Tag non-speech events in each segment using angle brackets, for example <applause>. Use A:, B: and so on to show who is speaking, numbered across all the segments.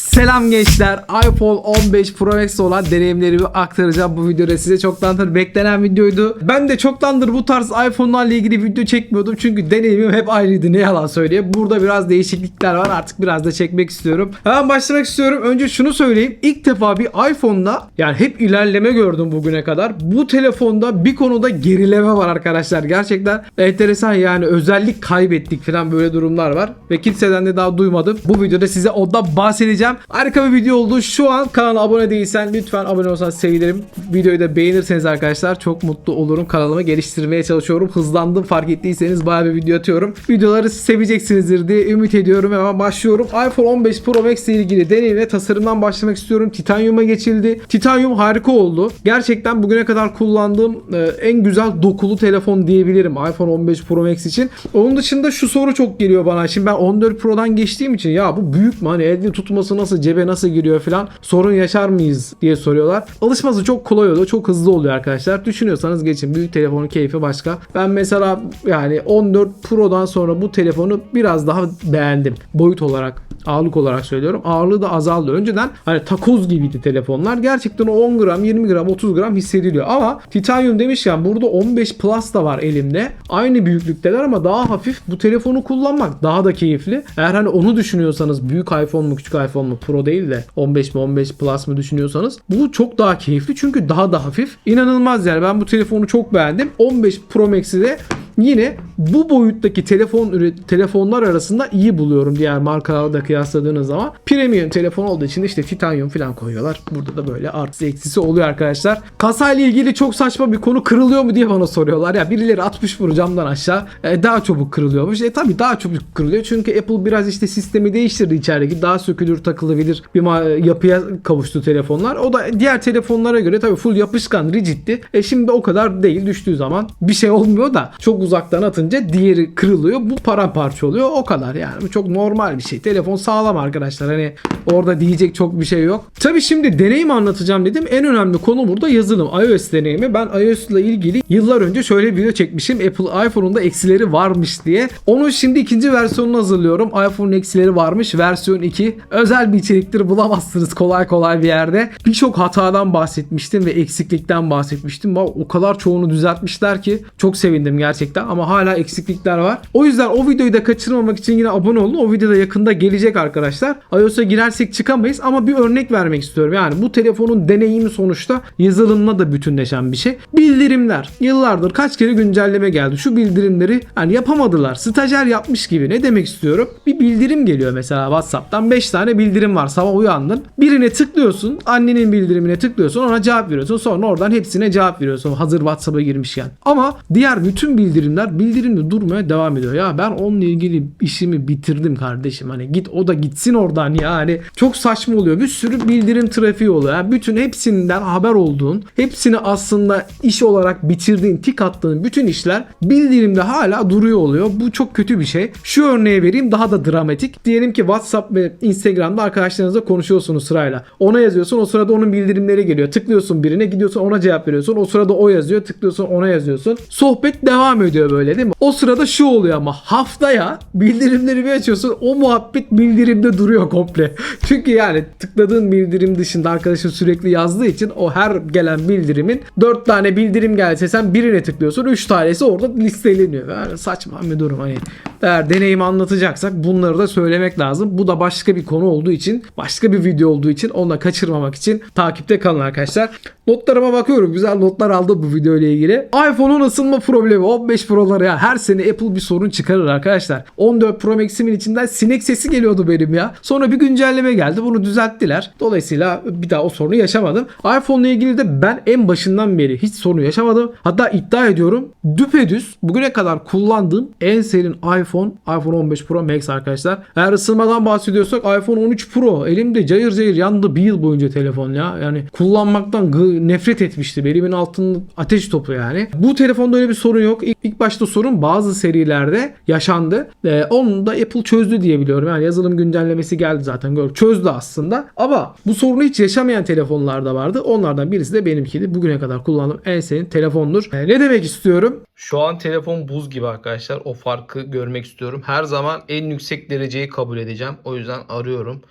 A: Selam gençler. iPhone 15 Pro Max olan deneyimlerimi aktaracağım bu videoda size. Çoktandır beklenen videoydu. Ben de çoktandır bu tarz iPhone'larla ilgili video çekmiyordum. Çünkü deneyimim hep aynıydı. Ne yalan söyleyeyim. Burada biraz değişiklikler var. Artık biraz da çekmek istiyorum. Hemen başlamak istiyorum. Önce şunu söyleyeyim. İlk defa bir iPhone'da yani hep ilerleme gördüm bugüne kadar. Bu telefonda bir konuda gerileme var arkadaşlar. Gerçekten enteresan yani özellik kaybettik falan böyle durumlar var. Ve kimseden de daha duymadım. Bu videoda size ondan bahsedeceğim. Harika bir video oldu. Şu an kanala abone değilsen lütfen abone olsan sevinirim. Videoyu da beğenirseniz arkadaşlar çok mutlu olurum. Kanalımı geliştirmeye çalışıyorum. Hızlandım fark ettiyseniz bayağı bir video atıyorum. Videoları seveceksinizdir diye ümit ediyorum. Hemen başlıyorum. iPhone 15 Pro Max ile ilgili deneyim ve tasarımdan başlamak istiyorum. Titanium'a geçildi. Titanium harika oldu. Gerçekten bugüne kadar kullandığım e, en güzel dokulu telefon diyebilirim iPhone 15 Pro Max için. Onun dışında şu soru çok geliyor bana. Şimdi ben 14 Pro'dan geçtiğim için ya bu büyük mü? Hani elde tutması nasıl, cebe nasıl giriyor falan sorun yaşar mıyız diye soruyorlar. Alışması çok kolay oluyor. Çok hızlı oluyor arkadaşlar. Düşünüyorsanız geçin. Büyük telefonun keyfi başka. Ben mesela yani 14 Pro'dan sonra bu telefonu biraz daha beğendim. Boyut olarak ağırlık olarak söylüyorum. Ağırlığı da azaldı. Önceden hani takoz gibiydi telefonlar. Gerçekten o 10 gram, 20 gram, 30 gram hissediliyor. Ama titanyum demişken burada 15 Plus da var elimde. Aynı büyüklükteler ama daha hafif. Bu telefonu kullanmak daha da keyifli. Eğer hani onu düşünüyorsanız büyük iPhone mu küçük iPhone mu Pro değil de 15 mi 15 Plus mı düşünüyorsanız bu çok daha keyifli çünkü daha da hafif. İnanılmaz yani ben bu telefonu çok beğendim. 15 Pro Max'i de yine bu boyuttaki telefon telefonlar arasında iyi buluyorum diğer markalarla kıyasladığınız zaman. Premium telefon olduğu için işte titanyum falan koyuyorlar. Burada da böyle artısı eksisi oluyor arkadaşlar. Kasayla ilgili çok saçma bir konu kırılıyor mu diye bana soruyorlar. Ya birileri atmış bunu camdan aşağı. E, daha çabuk kırılıyormuş. E tabii daha çabuk kırılıyor. Çünkü Apple biraz işte sistemi değiştirdi içerideki. Daha sökülür takılabilir bir yapıya kavuştu telefonlar. O da diğer telefonlara göre tabii full yapışkan rigidti. E şimdi o kadar değil. Düştüğü zaman bir şey olmuyor da çok uzaktan atınca diğeri kırılıyor. Bu paramparça oluyor. O kadar yani. Bu çok normal bir şey. Telefon sağlam arkadaşlar. Hani orada diyecek çok bir şey yok. Tabii şimdi deneyim anlatacağım dedim. En önemli konu burada yazılım. iOS deneyimi. Ben iOS ile ilgili yıllar önce şöyle bir video çekmişim. Apple iPhone'un eksileri varmış diye. Onun şimdi ikinci versiyonunu hazırlıyorum. iPhone'un eksileri varmış. Versiyon 2. Özel bir içeriktir bulamazsınız kolay kolay bir yerde. Birçok hatadan bahsetmiştim ve eksiklikten bahsetmiştim. O kadar çoğunu düzeltmişler ki çok sevindim gerçekten ama hala eksiklikler var. O yüzden o videoyu da kaçırmamak için yine abone olun. O video da yakında gelecek arkadaşlar. iOS'a girersek çıkamayız ama bir örnek vermek istiyorum. Yani bu telefonun deneyimi sonuçta yazılımla da bütünleşen bir şey. Bildirimler. Yıllardır kaç kere güncelleme geldi. Şu bildirimleri hani yapamadılar. Stajyer yapmış gibi. Ne demek istiyorum? Bir bildirim geliyor mesela WhatsApp'tan 5 tane bildirim var. Sabah uyandın. Birine tıklıyorsun. Annenin bildirimine tıklıyorsun. Ona cevap veriyorsun. Sonra oradan hepsine cevap veriyorsun. Hazır WhatsApp'a girmişken. Ama diğer bütün bildirimler bildirimde durmaya devam ediyor. Ya ben onunla ilgili işimi bitirdim kardeşim. Hani git o da gitsin oradan yani. Çok saçma oluyor. Bir sürü bildirim trafiği oluyor. Yani bütün hepsinden haber olduğun, hepsini aslında iş olarak bitirdiğin, tik attığın bütün işler bildirimde hala duruyor oluyor. Bu çok kötü bir şey. Şu örneği vereyim daha da dramatik. Diyelim ki WhatsApp ve Instagram'da arkadaşlarınızla konuşuyorsunuz sırayla. Ona yazıyorsun o sırada onun bildirimleri geliyor. Tıklıyorsun birine gidiyorsun ona cevap veriyorsun. O sırada o yazıyor tıklıyorsun ona yazıyorsun. Sohbet devam ediyor böyle değil mi? O sırada şu oluyor ama haftaya bildirimleri bir açıyorsun o muhabbet bildirimde duruyor komple. <laughs> Çünkü yani tıkladığın bildirim dışında arkadaşın sürekli yazdığı için o her gelen bildirimin 4 tane bildirim gelse sen birine tıklıyorsun 3 tanesi orada listeleniyor. Yani saçma bir durum hani. Eğer deneyim anlatacaksak bunları da söylemek lazım. Bu da başka bir konu olduğu için başka bir video olduğu için onu da kaçırmamak için takipte kalın arkadaşlar. Notlarıma bakıyorum. Güzel notlar aldım bu video ile ilgili. iPhone'un ısınma problemi 15 Pro'ları ya. Her sene Apple bir sorun çıkarır arkadaşlar. 14 Pro Max'imin içinden sinek sesi geliyordu benim ya. Sonra bir güncelleme geldi. Bunu düzelttiler. Dolayısıyla bir daha o sorunu yaşamadım. iPhone ile ilgili de ben en başından beri hiç sorun yaşamadım. Hatta iddia ediyorum düpedüz bugüne kadar kullandığım en serin iPhone iPhone 15 Pro Max arkadaşlar. Eğer ısınmadan bahsediyorsak iPhone 13 Pro elimde cayır cayır yandı bir yıl boyunca telefon ya. Yani kullanmaktan nefret etmişti. Elimin altında ateş topu yani. Bu telefonda öyle bir sorun yok. İlk, ilk başta sorun bazı serilerde yaşandı. Ee, onu da Apple çözdü diye biliyorum. Yani yazılım güncellemesi geldi zaten. Gör, çözdü aslında. Ama bu sorunu hiç yaşamayan telefonlar da vardı. Onlardan birisi de benimkiydi. Bugüne kadar kullandığım en serin telefondur. Ee, ne demek istiyorum? Şu an telefon buz gibi arkadaşlar. O farkı görmek istiyorum. Her zaman en yüksek dereceyi kabul edeceğim. O yüzden arıyorum.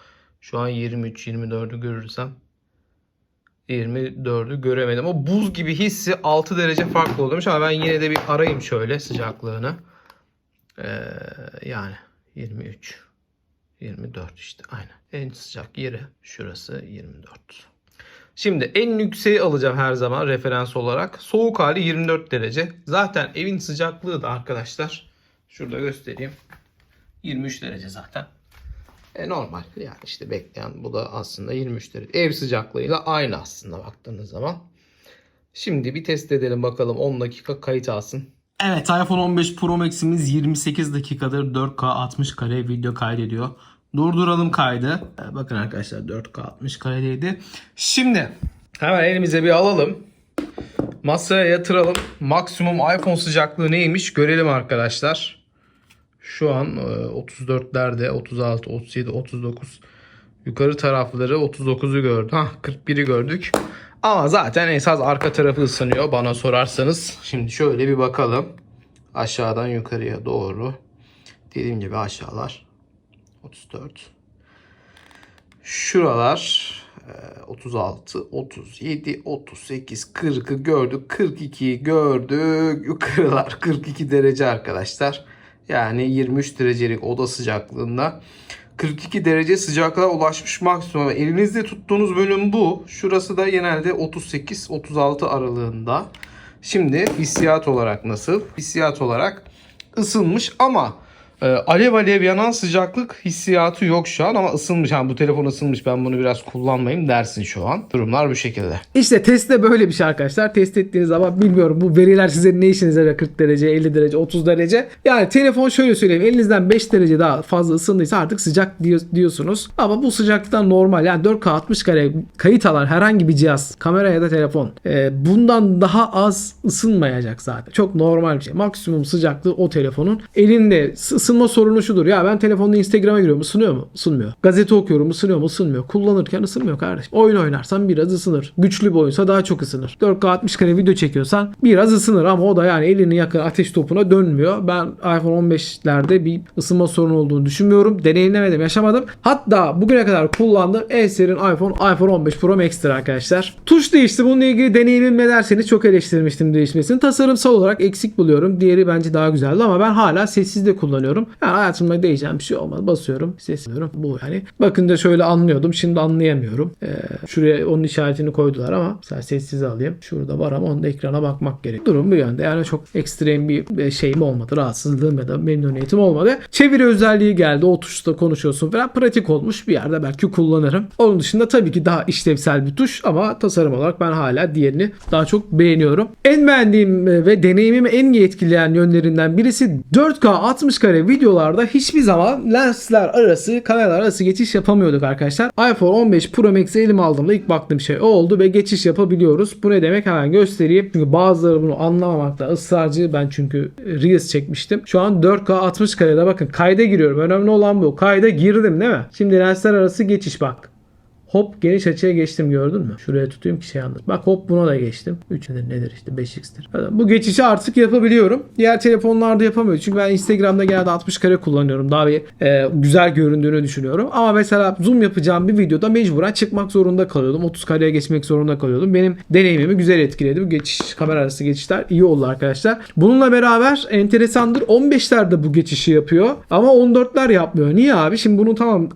A: Şu an 23 24'ü görürsem 24'ü göremedim. O buz gibi hissi 6 derece farklı oluyormuş ama ben yine de bir arayayım şöyle sıcaklığını. Ee, yani 23 24 işte aynen. En sıcak yeri şurası 24. Şimdi en yükseği alacağım her zaman referans olarak. Soğuk hali 24 derece. Zaten evin sıcaklığı da arkadaşlar şurada göstereyim. 23 derece zaten. E normal yani işte bekleyen bu da aslında 23 derece. Ev sıcaklığıyla aynı aslında baktığınız zaman. Şimdi bir test edelim bakalım 10 dakika kayıt alsın. Evet iPhone 15 Pro Max'imiz 28 dakikadır 4K 60 kare video kaydediyor. Durduralım kaydı. Ee, Bakın arkadaşlar 4K 60 karedeydi. Şimdi hemen elimize bir alalım. Masaya yatıralım. Maksimum iPhone sıcaklığı neymiş görelim arkadaşlar. Şu an e, 34'lerde 36, 37, 39 yukarı tarafları 39'u gördük. Ha 41'i gördük. Ama zaten esas arka tarafı ısınıyor bana sorarsanız. Şimdi şöyle bir bakalım. Aşağıdan yukarıya doğru. Dediğim gibi aşağılar 34. Şuralar e, 36, 37, 38, 40'ı gördük. 42'yi gördük. Yukarılar 42 derece arkadaşlar. Yani 23 derecelik oda sıcaklığında 42 derece sıcaklığa ulaşmış maksimum. Elinizde tuttuğunuz bölüm bu. Şurası da genelde 38-36 aralığında. Şimdi hissiyat olarak nasıl? Hissiyat olarak ısınmış ama e, alev alev yanan sıcaklık hissiyatı yok şu an ama ısınmış. Yani bu telefon ısınmış ben bunu biraz kullanmayayım dersin şu an. Durumlar bu şekilde. İşte testte böyle bir şey arkadaşlar. Test ettiğiniz zaman bilmiyorum bu veriler size ne işinize yarıyor 40 derece, 50 derece, 30 derece. Yani telefon şöyle söyleyeyim elinizden 5 derece daha fazla ısındıysa artık sıcak diyor- diyorsunuz. Ama bu sıcaklıktan normal yani 4K 60 kare kayıt alan herhangi bir cihaz, kamera ya da telefon e, bundan daha az ısınmayacak zaten. Çok normal bir şey. Maksimum sıcaklığı o telefonun elinde Is- ısınma sorunu şudur. Ya ben telefonda Instagram'a giriyorum. ısınıyor mu? Isınmıyor. Gazete okuyorum. ısınıyor mu? Isınmıyor. Kullanırken ısınmıyor kardeşim. Oyun oynarsan biraz ısınır. Güçlü bir oyunsa daha çok ısınır. 4K 60 kare video çekiyorsan biraz ısınır ama o da yani elini yakın ateş topuna dönmüyor. Ben iPhone 15'lerde bir ısınma sorunu olduğunu düşünmüyorum. Deneyimlemedim, yaşamadım. Hatta bugüne kadar kullandığım en serin iPhone iPhone 15 Pro Max'tir arkadaşlar. Tuş değişti. Bununla ilgili deneyimim ne derseniz çok eleştirmiştim değişmesini. Tasarımsal olarak eksik buluyorum. Diğeri bence daha güzeldi ama ben hala sessizde kullanıyorum. Yani hayatımda değişen bir şey olmadı. Basıyorum, sesliyorum. Bu yani. Bakınca şöyle anlıyordum. Şimdi anlayamıyorum. Ee, şuraya onun işaretini koydular ama mesela sessize alayım. Şurada var ama onda ekrana bakmak gerek. Durum bu yönde. Yani çok ekstrem bir şeyim olmadı. Rahatsızlığım ya da memnuniyetim olmadı. Çeviri özelliği geldi. O tuşla konuşuyorsun falan. Pratik olmuş. Bir yerde belki kullanırım. Onun dışında tabii ki daha işlevsel bir tuş ama tasarım olarak ben hala diğerini daha çok beğeniyorum. En beğendiğim e, ve deneyimimi en iyi etkileyen yönlerinden birisi 4K 60 kare videolarda hiçbir zaman lensler arası, kameralar arası geçiş yapamıyorduk arkadaşlar. iPhone 15 Pro Max'i elime aldığımda ilk baktığım şey o oldu ve geçiş yapabiliyoruz. Bu ne demek hemen göstereyim. Çünkü bazıları bunu anlamamakta ısrarcı. Ben çünkü Reels çekmiştim. Şu an 4K 60 karede bakın kayda giriyorum. Önemli olan bu. Kayda girdim değil mi? Şimdi lensler arası geçiş bak. Hop geniş açıya geçtim gördün mü? Şuraya tutayım ki şey anlat. Bak hop buna da geçtim. 3 nedir nedir işte 5x'tir. Bu geçişi artık yapabiliyorum. Diğer telefonlarda yapamıyorum. Çünkü ben Instagram'da genelde 60 kare kullanıyorum. Daha bir e, güzel göründüğünü düşünüyorum. Ama mesela zoom yapacağım bir videoda mecburen çıkmak zorunda kalıyordum. 30 kareye geçmek zorunda kalıyordum. Benim deneyimimi güzel etkiledi. Bu geçiş kamera arası geçişler iyi oldu arkadaşlar. Bununla beraber enteresandır 15'ler de bu geçişi yapıyor. Ama 14'ler yapmıyor. Niye abi? Şimdi bunun tamam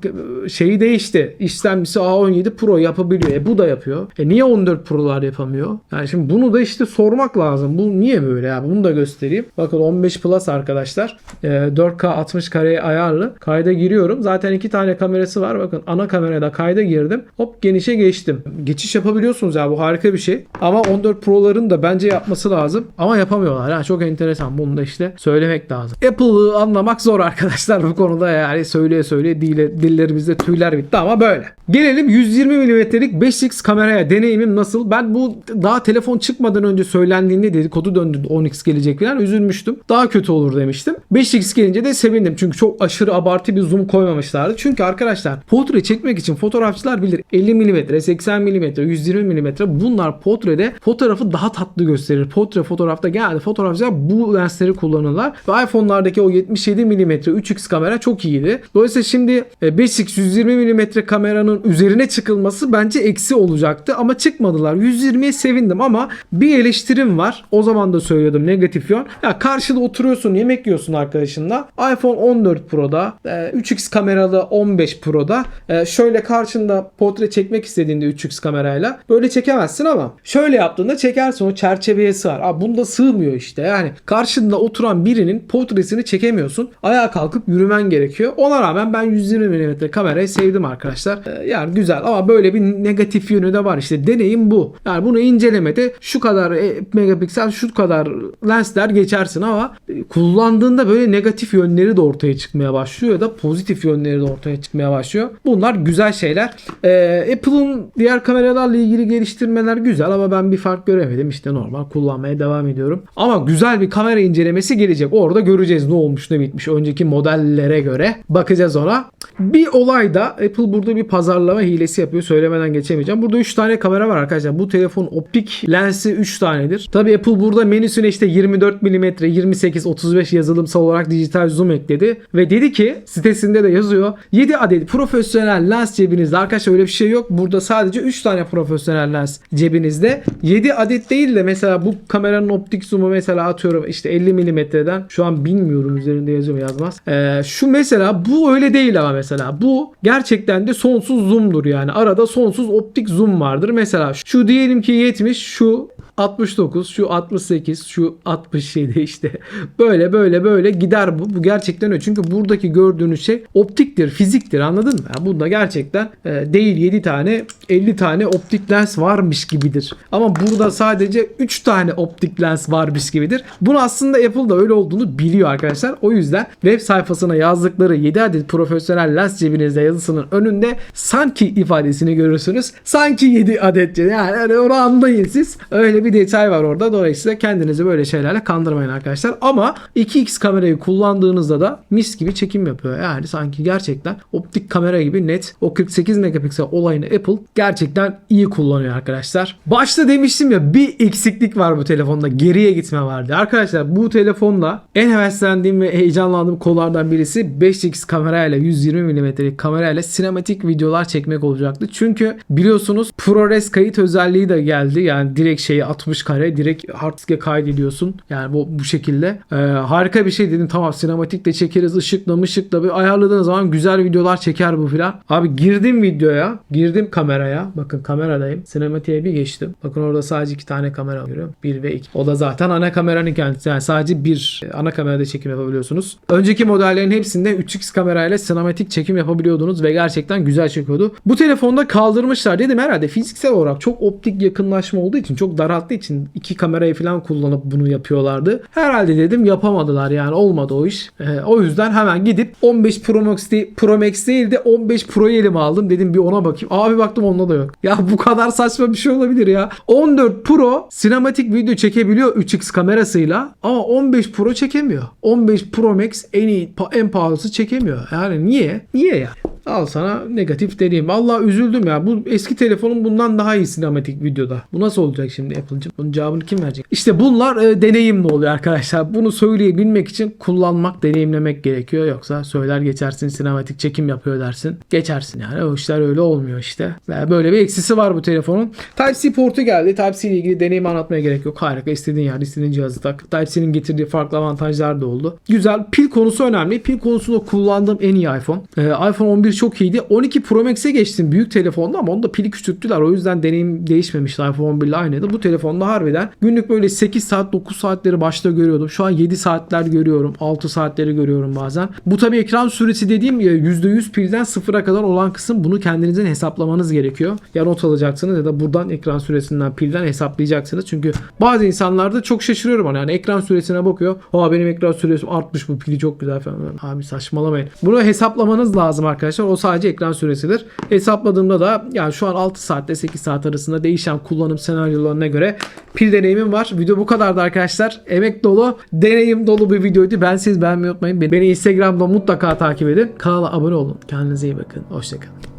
A: şeyi değişti. İşlemcisi A17 Pro yapabiliyor. E bu da yapıyor. E niye 14 Pro'lar yapamıyor? Yani şimdi bunu da işte sormak lazım. Bu niye böyle ya? Bunu da göstereyim. Bakın 15 Plus arkadaşlar. E, 4K 60 kareye ayarlı. Kayda giriyorum. Zaten iki tane kamerası var. Bakın ana kamerada kayda girdim. Hop genişe geçtim. Geçiş yapabiliyorsunuz ya. Bu harika bir şey. Ama 14 Pro'ların da bence yapması lazım. Ama yapamıyorlar. Ha, çok enteresan. Bunu da işte söylemek lazım. Apple'ı anlamak zor arkadaşlar bu konuda yani söyleye söyleye dile, dillerimizde tüyler bitti ama böyle. Gelelim 120 mm'lik 5x kameraya deneyimim nasıl? Ben bu daha telefon çıkmadan önce söylendiğinde dedikodu döndü 10x gelecek falan üzülmüştüm. Daha kötü olur demiştim. 5x gelince de sevindim. Çünkü çok aşırı abartı bir zoom koymamışlardı. Çünkü arkadaşlar portre çekmek için fotoğrafçılar bilir 50 mm, 80 mm, 120 mm bunlar portrede fotoğrafı daha tatlı gösterir. Portre fotoğrafta genelde fotoğrafçılar bu lensleri kullanırlar. Ve iPhone'lardaki o 77 mm 3x kamera çok iyiydi. Dolayısıyla şimdi e, 5x 120 mm kameranın üzerine çıkılması bence eksi olacaktı ama çıkmadılar. 120'ye sevindim ama bir eleştirim var. O zaman da söylüyordum negatif yön. Ya karşıda oturuyorsun yemek yiyorsun arkadaşınla. iPhone 14 Pro'da e, 3x kameralı 15 Pro'da e, şöyle karşında portre çekmek istediğinde 3x kamerayla böyle çekemezsin ama şöyle yaptığında çekersin o çerçeveye sığar. Abi bunda sığmıyor işte. Yani karşında oturan birinin portresini çekemiyorsun. Ayağa kalkıp yürümen gerekiyor. Ona rağmen ben 120 mm kamerayı sevdim arkadaşlar. E, yani güzel ama böyle bir negatif yönü de var. İşte deneyim bu. Yani bunu incelemede şu kadar e, megapiksel şu kadar lensler geçersin ama e, kullandığında böyle negatif yönleri de ortaya çıkmaya başlıyor ya da pozitif yönleri de ortaya çıkmaya başlıyor. Bunlar güzel şeyler. Ee, Apple'ın diğer kameralarla ilgili geliştirmeler güzel ama ben bir fark göremedim. İşte normal kullanmaya devam ediyorum. Ama güzel bir kamera incelemesi gelecek. Orada göreceğiz ne olmuş ne bitmiş. Önceki modellere göre bakacağız ona. Bir olay da Apple burada bir pazarlama hilesi yapıyor. Söylemeden geçemeyeceğim. Burada 3 tane kamera var arkadaşlar. Bu telefon optik lensi 3 tanedir. Tabi Apple burada menüsüne işte 24 mm, 28, 35 yazılımsal olarak dijital zoom ekledi. Ve dedi ki sitesinde de yazıyor. 7 adet profesyonel lens cebinizde. Arkadaşlar öyle bir şey yok. Burada sadece 3 tane profesyonel lens cebinizde. 7 adet değil de mesela bu kameranın optik zoom'u mesela atıyorum işte 50 mm'den şu an bilmiyorum üzerinde yazıyor mu yazmaz. Ee, şu mesela bu öyle değil ama mesela bu gerçekten de sonsuz zoom'dur yani. Arada sonsuz optik zoom vardır. Mesela şu diyelim ki 70 şu 69 şu 68 şu 67 işte böyle böyle böyle gider bu. Bu gerçekten öyle. Çünkü buradaki gördüğünüz şey optiktir, fiziktir anladın mı? Yani bunda gerçekten e, değil 7 tane 50 tane optik lens varmış gibidir. Ama burada sadece 3 tane optik lens varmış gibidir. Bunu aslında Apple'da öyle olduğunu biliyor arkadaşlar. O yüzden web sayfasına yazdıkları 7 adet profesyonel lens cebinizde yazısının önünde sanki ifadesini görürsünüz. Sanki 7 adet yani öyle onu anlayın siz. Öyle bir detay var orada. Dolayısıyla kendinizi böyle şeylerle kandırmayın arkadaşlar. Ama 2x kamerayı kullandığınızda da mis gibi çekim yapıyor. Yani sanki gerçekten optik kamera gibi net o 48 megapiksel olayını Apple gerçekten iyi kullanıyor arkadaşlar. Başta demiştim ya bir eksiklik var bu telefonda. Geriye gitme vardı. Arkadaşlar bu telefonla en heveslendiğim ve heyecanlandığım konulardan birisi 5x kamerayla 120 mm'lik kamerayla sinematik videolar çekmek olacaktı. Çünkü biliyorsunuz ProRes kayıt özelliği de geldi. Yani direkt şeyi 60 kare direkt hard disk'e kaydediyorsun. Yani bu bu şekilde. Ee, harika bir şey dedim. Tamam sinematik de çekeriz ışıkla mışıkla bir ayarladığınız zaman güzel videolar çeker bu filan. Abi girdim videoya. Girdim kameraya. Bakın kameradayım. Sinematiğe bir geçtim. Bakın orada sadece iki tane kamera görüyorum. Bir ve iki. O da zaten ana kameranın kendisi. Yani sadece bir ana kamerada çekim yapabiliyorsunuz. Önceki modellerin hepsinde 3x kamerayla sinematik çekim yapabiliyordunuz ve gerçekten güzel çekiyordu. Bu telefonda kaldırmışlar dedim herhalde fiziksel olarak çok optik yakınlaşma olduğu için çok daralttığı için iki kamerayı falan kullanıp bunu yapıyorlardı. Herhalde dedim yapamadılar yani olmadı o iş. Ee, o yüzden hemen gidip 15 Pro Max, değil, Pro Max değil de 15 Pro'yu elime aldım. Dedim bir ona bakayım. Abi baktım onda da yok. Ya bu kadar saçma bir şey olabilir ya. 14 Pro sinematik video çekebiliyor 3x kamerasıyla ama 15 Pro çekemiyor. 15 Pro Max en iyi en pahalısı çekemiyor. Yani niye? Niye yani? Al sana negatif deneyim. Vallahi üzüldüm ya. Bu eski telefonun bundan daha iyi sinematik videoda. Bu nasıl olacak şimdi Apple'cığım? Bunun cevabını kim verecek? İşte bunlar e, deneyimli oluyor arkadaşlar. Bunu söyleyebilmek için kullanmak, deneyimlemek gerekiyor. Yoksa söyler geçersin sinematik çekim yapıyor dersin. Geçersin yani. O işler öyle olmuyor işte. Ve böyle bir eksisi var bu telefonun. Type-C portu geldi. Type-C ile ilgili deneyim anlatmaya gerek yok. Harika. İstediğin yerde istediğin cihazı tak. Type-C'nin getirdiği farklı avantajlar da oldu. Güzel. Pil konusu önemli. Pil konusunda kullandığım en iyi iPhone. Ee, iPhone 11 çok iyiydi. 12 Pro Max'e geçtim büyük telefonda ama onda pili küçülttüler. O yüzden deneyim değişmemişti. iPhone 11 ile aynıydı. Bu telefonda harbiden günlük böyle 8 saat 9 saatleri başta görüyordum. Şu an 7 saatler görüyorum. 6 saatleri görüyorum bazen. Bu tabii ekran süresi dediğim ya %100 pilden sıfıra kadar olan kısım bunu kendinizin hesaplamanız gerekiyor. Ya not alacaksınız ya da buradan ekran süresinden pilden hesaplayacaksınız. Çünkü bazı insanlarda çok şaşırıyorum hani yani ekran süresine bakıyor. Aa benim ekran süresi artmış bu pili çok güzel falan. Abi saçmalamayın. Bunu hesaplamanız lazım arkadaşlar. Arkadaşlar. O sadece ekran süresidir. Hesapladığımda da yani şu an 6 saatte 8 saat arasında değişen kullanım senaryolarına göre pil deneyimim var. Video bu kadardı arkadaşlar. Emek dolu, deneyim dolu bir videoydu. Ben siz beğenmeyi unutmayın. Beni Instagram'da mutlaka takip edin. Kanala abone olun. Kendinize iyi bakın. Hoşçakalın.